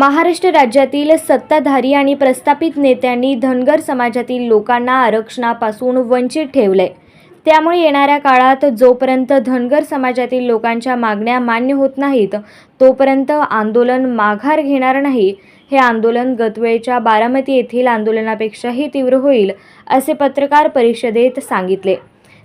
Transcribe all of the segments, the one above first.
महाराष्ट्र राज्यातील सत्ताधारी आणि प्रस्थापित नेत्यांनी धनगर समाजातील लोकांना आरक्षणापासून वंचित ठेवलंय. त्यामुळे येणाऱ्या काळात जोपर्यंत धनगर समाजातील लोकांच्या मागण्या मान्य होत नाहीत तोपर्यंत आंदोलन माघार घेणार नाही. हे आंदोलन गतवेळच्या बारामती येथील आंदोलनापेक्षाही तीव्र होईल असे पत्रकार परिषदेत सांगितले.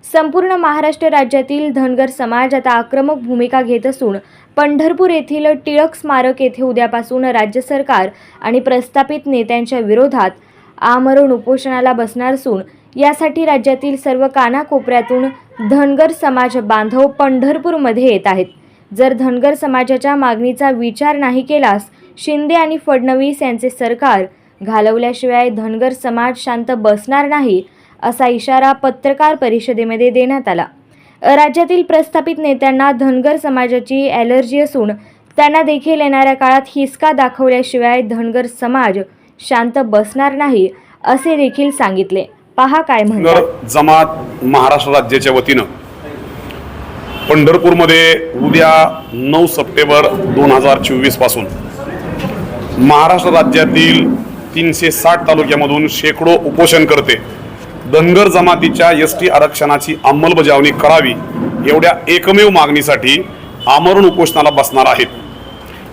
संपूर्ण महाराष्ट्र राज्यातील धनगर समाज आता आक्रमक भूमिका घेत असून पंढरपूर येथील टिळक स्मारक येथे उद्यापासून राज्य सरकार आणि प्रस्थापित नेत्यांच्या विरोधात आमरण उपोषणाला बसणार असून यासाठी राज्यातील सर्व कानाकोपऱ्यातून धनगर समाज बांधव पंढरपूरमध्ये येत आहेत. जर धनगर समाजाच्या मागणीचा विचार नाही केलास शिंदे आणि फडणवीस यांचे सरकार घालवल्याशिवाय धनगर समाज शांत बसणार नाही असा इशारा पत्रकार परिषदेमध्ये देण्यात आला. राज्यातील प्रस्थापित नेत्यांना धनगर समाजाची ॲलर्जी असून त्यांना देखील येणाऱ्या काळात हिसका दाखवल्याशिवाय धनगर समाज शांत बसणार नाही असे देखील सांगितले. पहा काय म्हणतात. धनगर जमात महाराष्ट्र राज्याच्या वतीनं पंढरपूरमध्ये उद्या नऊ सप्टेंबर दोन हजार चोवीसपासून महाराष्ट्र राज्यातील तीनशे साठ तालुक्यामधून शेकडो उपोषण करते. धनगर जमातीच्या एस टी आरक्षणाची अंमलबजावणी करावी एवढ्या एकमेव मागणीसाठी आमरण उपोषणाला बसणार आहेत.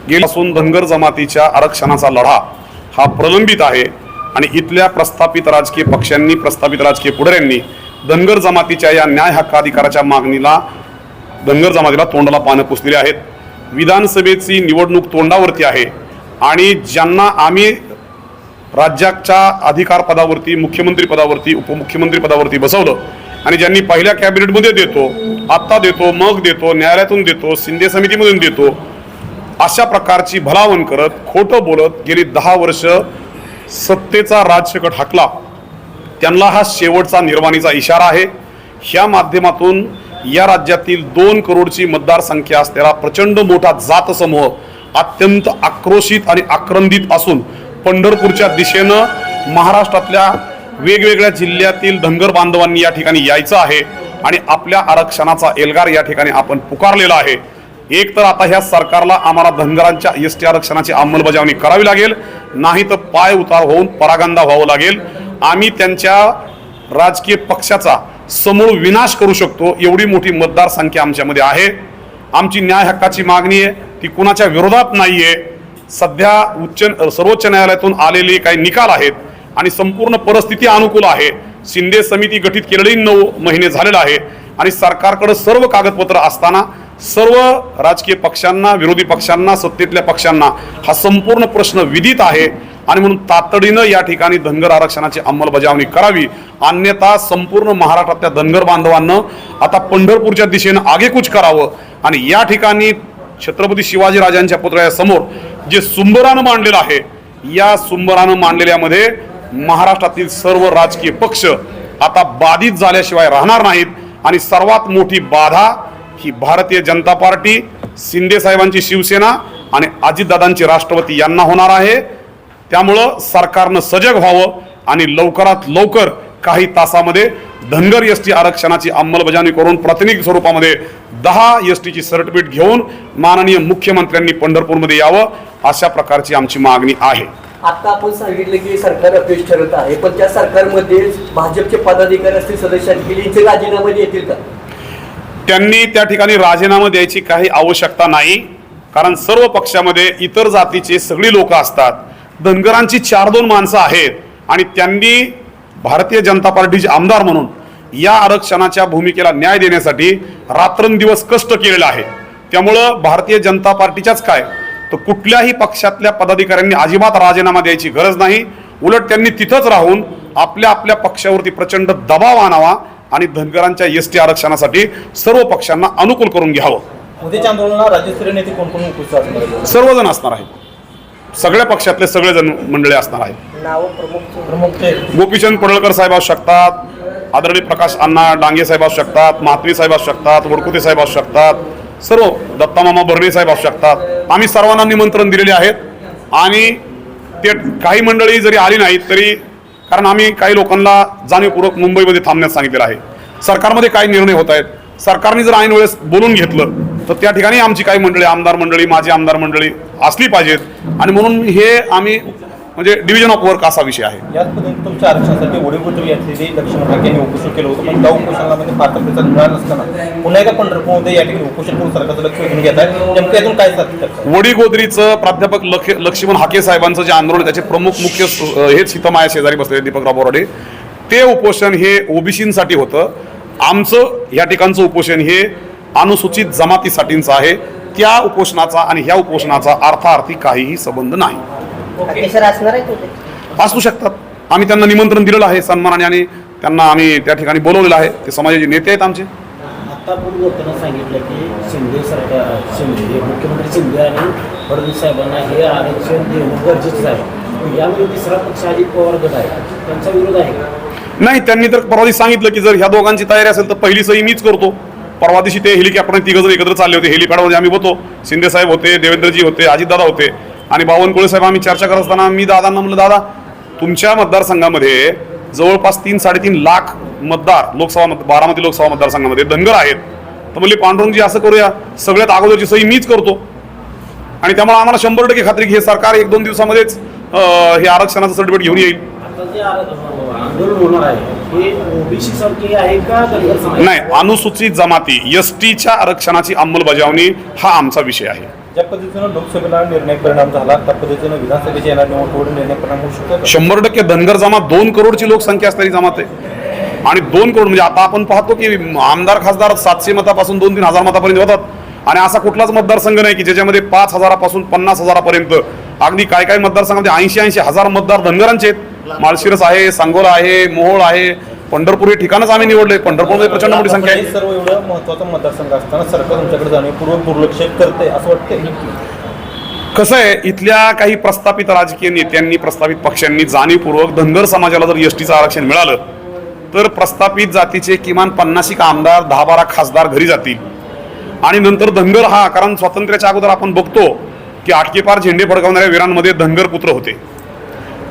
गेल्यापासून धनगर जमातीच्या आरक्षणाचा लढा हा प्रलंबित आहे आणि इथल्या प्रस्थापित राजकीय पक्षांनी प्रस्थापित राजकीय पुढाऱ्यांनी धनगर जमातीच्या या न्याय हक्काधिकाराच्या मागणीला धनगर जमातीला तोंडाला पानं पुसलेली आहेत. विधानसभेची निवडणूक तोंडावरती आहे आणि ज्यांना आम्ही राज्याच्या अधिकार पदावरती मुख्यमंत्री पदावरती उपमुख्यमंत्री पदावरती बसवलं. आणि ज्यांनी पहिल्या कॅबिनेटमध्ये देतो आत्ता देतो मग देतो न्यायालयातून देतो शिंदे समितीमधून देतो अशा प्रकारची भलावण करत खोटं बोलत गेली दहा वर्ष सत्तेचा राजशकट हाकला. त्यांना हा शेवटचा निर्वाणीचा इशारा आहे. ह्या माध्यमातून या राज्यातील दोन करोडची मतदारसंख्या असलेला प्रचंड मोठा जात समूह अत्यंत आक्रोशित आणि आक्रंदित असून पंढरपूरच्या दिशेनं महाराष्ट्रातल्या वेगवेगळ्या जिल्ह्यातील धनगर बांधवांनी या ठिकाणी यायचं आहे आणि आपल्या आरक्षणाचा एल्गार या ठिकाणी आपण पुकारलेला आहे. एक तर आता ह्या सरकारला आम्हाला धनगरांच्या एस टी आरक्षणाची अंमलबजावणी करावी लागेल नाही तर पाय उतार होऊन परागंदा व्हावं लागेल. आम्ही त्यांच्या राजकीय पक्षाचा समूळ विनाश करू शकतो एवढी मोठी मतदारसंख्या आमच्यामध्ये आहे. आमची न्याय हक्काची मागणी आहे ती कुणाच्या विरोधात नाही आहे सध्या उच्च सर्वोच्च न्यायालयातून आलेले काही निकाल आहेत आणि संपूर्ण परिस्थिती अनुकूल आहे. शिंदे समिती गठीत केलेली नऊ महिने झालेला आहे आणि सरकारकडे सर्व कागदपत्र असताना सर्व राजकीय पक्षांना विरोधी पक्षांना सत्तेतल्या पक्षांना हा संपूर्ण प्रश्न विदित आहे आणि म्हणून तातडीनं या ठिकाणी धनगर आरक्षणाची अंमलबजावणी करावी. अन्यथा संपूर्ण महाराष्ट्रातल्या धनगर बांधवांना आता पंढरपूरच्या दिशेनं आगेकूच करावं. आणि या ठिकाणी छत्रपती शिवाजीराजांच्या पुतळ्यासमोर जे सुंबरानं मांडलेलं आहे या सुंबरानं मांडलेल्यामध्ये महाराष्ट्रातील सर्व राजकीय पक्ष आता बाधित झाल्याशिवाय राहणार नाहीत आणि सर्वात मोठी बाधा ही भारतीय जनता पार्टी शिंदे साहेबांची शिवसेना आणि अजितदादांची राष्ट्रपती यांना होणार आहे. त्यामुळं सरकारनं सजग व्हावं आणि लवकरात लवकर काही तासामध्ये धनगर एस टी आरक्षणाची अंमलबजावणी करून प्रातिनिधिक स्वरूपामध्ये दहा एस टीची सर्टिफिकेट घेऊन माननीय मुख्यमंत्र्यांनी पंढरपूरमध्ये यावं अशा प्रकारची आमची मागणी आहे. आता आपण सांगितलं की सरकार अपयश ठरत आहे पण त्या सरकारमध्ये भाजपचे पदाधिकारी असतील सदस्य असतील यांचे राजीनामे येतील का? त्यांनी त्या ठिकाणी राजीनामा द्यायची काही आवश्यकता नाही कारण सर्व पक्षामध्ये इतर जातीचे सगळी लोक असतात. धनगरांची चार दोन माणसं आहेत आणि त्यांनी भारतीय जनता पार्टीचे आमदार म्हणून या आरक्षणाच्या भूमिकेला न्याय देण्यासाठी रात्रंदिवस कष्ट केलेलं आहे. त्यामुळं भारतीय जनता पार्टीच्याच काय? तर कुठल्याही पक्षातल्या पदाधिकाऱ्यांनी अजिबात राजीनामा द्यायची गरज नाही. उलट त्यांनी तिथंच राहून आपल्या आपल्या पक्षावरती प्रचंड दबाव आणावा आणि धनगरांच्या एस टी आरक्षणासाठी सर्व पक्षांना अनुकूल करून घ्यावं. उद्याच्या आंदोलनाला राज्यस्तरीय नेते कोण कोण उपस्थित असणार आहेत? सर्वजण असणार आहेत. सगळ्या पक्षातले सगळेजण मंडळी असणार आहेत. नाव प्रमुख प्रमुख ते गोपीचंद पडळकर साहेब असू शकतात आदरणीय प्रकाश अण्णा डांगे साहेब असू शकतात महात्मी साहेब असू शकतात वडकुते साहेब असू शकतात सर्व दत्तामामा भरणे साहेब असू शकतात. आम्ही सर्वांना निमंत्रण दिलेले आहेत आणि ते काही मंडळी जरी आली नाहीत तरी कारण आम्ही काही लोकांना जाणीवपूर्वक मुंबईमध्ये थांबण्यास सांगितलेलं आहे. सरकारमध्ये काही निर्णय होत आहेत. सरकारने जर ऐन वेळेस बोलून घेतलं तर त्या ठिकाणी आमची काही मंडळी आमदार मंडळी माझी आमदार मंडळी असली पाहिजेत. आणि म्हणून हे आम्ही म्हणजे डिव्हिजन ऑफ वर्क असा विषय आहे. याच पद्धतीने तुमच्या आरक्षणासाठी वडीलपुत्री असलेली लक्ष्मण ठाकरे यांनी उपोषण केलं होतं. पण त्या उपोषणामध्ये फारसा प्रतिसाद मिळाला नसताना पुन्हा एकदा पंढरपूरमध्ये या ठिकाणी उपोषण करून सरकारचं लक्ष वेधून घेत आहे नेमकं यातून काय साध्य वडीगोद्रीचं प्राध्यापक लक्ष्मण हाके साहेबांचं जे आंदोलन त्याचे प्रमुख मुख्य हेच हितमाया शेजारी बसलेले दीपकराव बोराडे ते उपोषण हे ओबीसीसाठी होतं. आमचं या ठिकाणचं उपोषण हे अनुसूचित जमातीसाठीचं आहे. त्या उपोषणाचा आणि ह्या उपोषणाचा अर्थार्थी काहीही संबंध नाही. अतिशय असणार आहे तुझे असू शकतात. आम्ही त्यांना निमंत्रण दिलेलं आहे सन्मानाने आणि त्यांना आम्ही त्या ठिकाणी बोलवलेलं आहे. ते समाजाचे नेते आहेत आमचे. आता आपण बोलताना सांगितलं की शिंदे सरकार शिंदे मुख्यमंत्री शिंदे आणि फडणवीस साहेबांना हे आरक्षण देणं गरजेचंच आहे. यामध्ये तिसरा पक्ष अजित पवार गट आहे. त्यांचा विरोध आहे का? नाही त्यांनी तर परवा दिवशी सांगितलं की जर ह्या दोघांची तयारी असेल तर पहिली सही मीच करतो. परवा दिवशी ते हेलिकॉप्टर तिघ जण एकत्र चालले होते. हेलिपॅडमध्ये आम्ही होतो. शिंदे साहेब होते देवेंद्रजी होते अजितदादा होते. आणि बावनकुळे साहेब आम्ही चर्चा करत असताना मी दादांना म्हणलं दादा तुमच्या मतदारसंघामध्ये जवळपास तीन साडेतीन लाख मतदार लोकसभा मत बारामती लोकसभा मतदारसंघामध्ये धनगर आहेत. तर म्हणले पांडुरंगजी असं करूया. सगळ्यात अगोदरची सही मीच करतो. आणि त्यामुळे आम्हाला शंभर टक्के खात्री की हे सरकार एक दोन दिवसामध्येच हे आरक्षणाचं सर्टिफिकेट घेऊन येईल. नाही अनुसूचित जमाती एस टीच्या आरक्षणाची अंमलबजावणी हा आमचा विषय आहे. ज्या पद्धतीनं लोकसभेला निर्णय परिणाम झाला त्या पद्धतीनं विधानसभेच्या येणार निवडणुकीवर निर्णय परिणाम होऊ शकतो. शंभर टक्के धनगर जमात दोन करोडची लोकसंख्या असणारी जमात आहे. आणि दोन करोड म्हणजे आता आपण पाहतो की आमदार खासदार सातशे मतापासून दोन तीन हजार मतापर्यंत होतात आणि असा कुठलाच मतदारसंघ नाही की ज्याच्यामध्ये पाच हजारापासून पन्नास हजारापर्यंत. अगदी काय काय मतदारसंघामध्ये ऐंशी ऐंशी हजार मतदार धनगरांचे आहेत. माळशिरस आहे सांगोला आहे मोहोळ आहे पंढरपूर हे ठिकाणच आम्ही निवडले. पंढरपूरमध्ये प्रचंड मोठी संख्या आहे. सर्व एवढं महत्त्वाचा मतदारसंघ असताना सरकार तुमच्याकडे जाणीवपूर्वक दुर्लक्ष करते असं वाटतंय. कसं आहे इथल्या काही प्रस्थापित राजकीय नेत्यांनी प्रस्थापित पक्षांनी जाणीवपूर्वक धनगर समाजाला जर एस टीचं आरक्षण मिळालं तर प्रस्थापित जातीचे किमान पन्नाशिक आमदार दहा बारा खासदार घरी जातील. आणि नंतर धनगर हा कारण स्वातंत्र्याच्या अगोदर आपण बघतो की आटकेपार झेंडे फडकवणाऱ्या वीरांमध्ये धनगर पुत्र होते.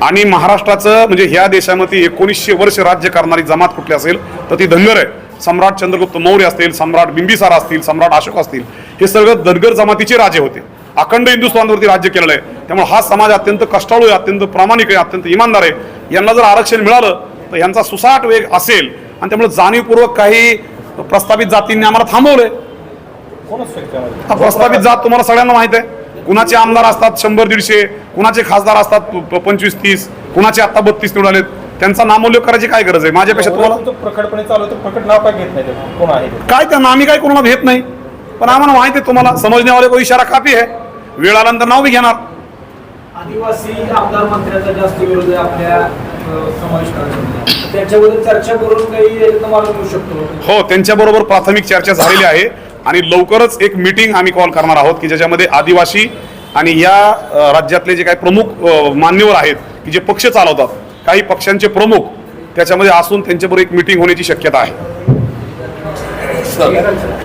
आणि महाराष्ट्राचं म्हणजे ह्या देशामध्ये एकोणीसशे वर्ष राज्य करणारी जमात कुठली असेल तर ती धनगर आहे. सम्राट चंद्रगुप्त मौर्य असतील सम्राट बिंबिसार असतील सम्राट अशोक असतील हे सगळं धनगर जमातीचे राजे होते. अखंड हिंदुस्थानवरती राज्य केलेलं आहे. त्यामुळे हा समाज अत्यंत कष्टाळू आहे अत्यंत प्रामाणिक आहे अत्यंत इमानदार आहे. यांना जर आरक्षण मिळालं तर यांचा सुसाट वेग असेल. आणि त्यामुळे जाणीवपूर्वक काही प्रस्थापित जातींनी आम्हाला थांबवलंय. प्रस्थापित जात तुम्हाला सगळ्यांना माहीत आहे. कुणाचे आमदार असतात शंभर दीडशे कुणाचे खासदार असतात पंचवीस तीस कुणाचे आता बत्तीस निवडून आलेत त्यांचा नामोल्लेख करायची काय गरज आहे? माझ्यापेक्षा तुम्हाला प्रकटपणे चालू प्रकट नाव काय घेत नाही? काय त्यांना आम्ही काय कोणाला भेट नाही. पण आम्हाला माहिती आहे तुम्हाला समजण्यावाले को इशारा काफी आहे. वेळ आल्यानंतर नाव बी घेणार. आदिवासी आमदार मंत्र्याचा जास्त विरोध आहे आपल्या त्याच्याबद्दल चर्चा करून काही शकतो. हो त्यांच्याबरोबर प्राथमिक चर्चा झालेली आहे. आणि लवकरच एक मीटिंग आम्ही कॉल करणार आहोत की ज्याच्यामध्ये आदिवासी आणि या राज्यातले जे काही प्रमुख मान्यवर आहेत की जे पक्ष चालवतात काही पक्षांचे प्रमुख त्याच्यामध्ये असून त्यांच्याबरोबर एक मीटिंग होण्याची शक्यता आहे.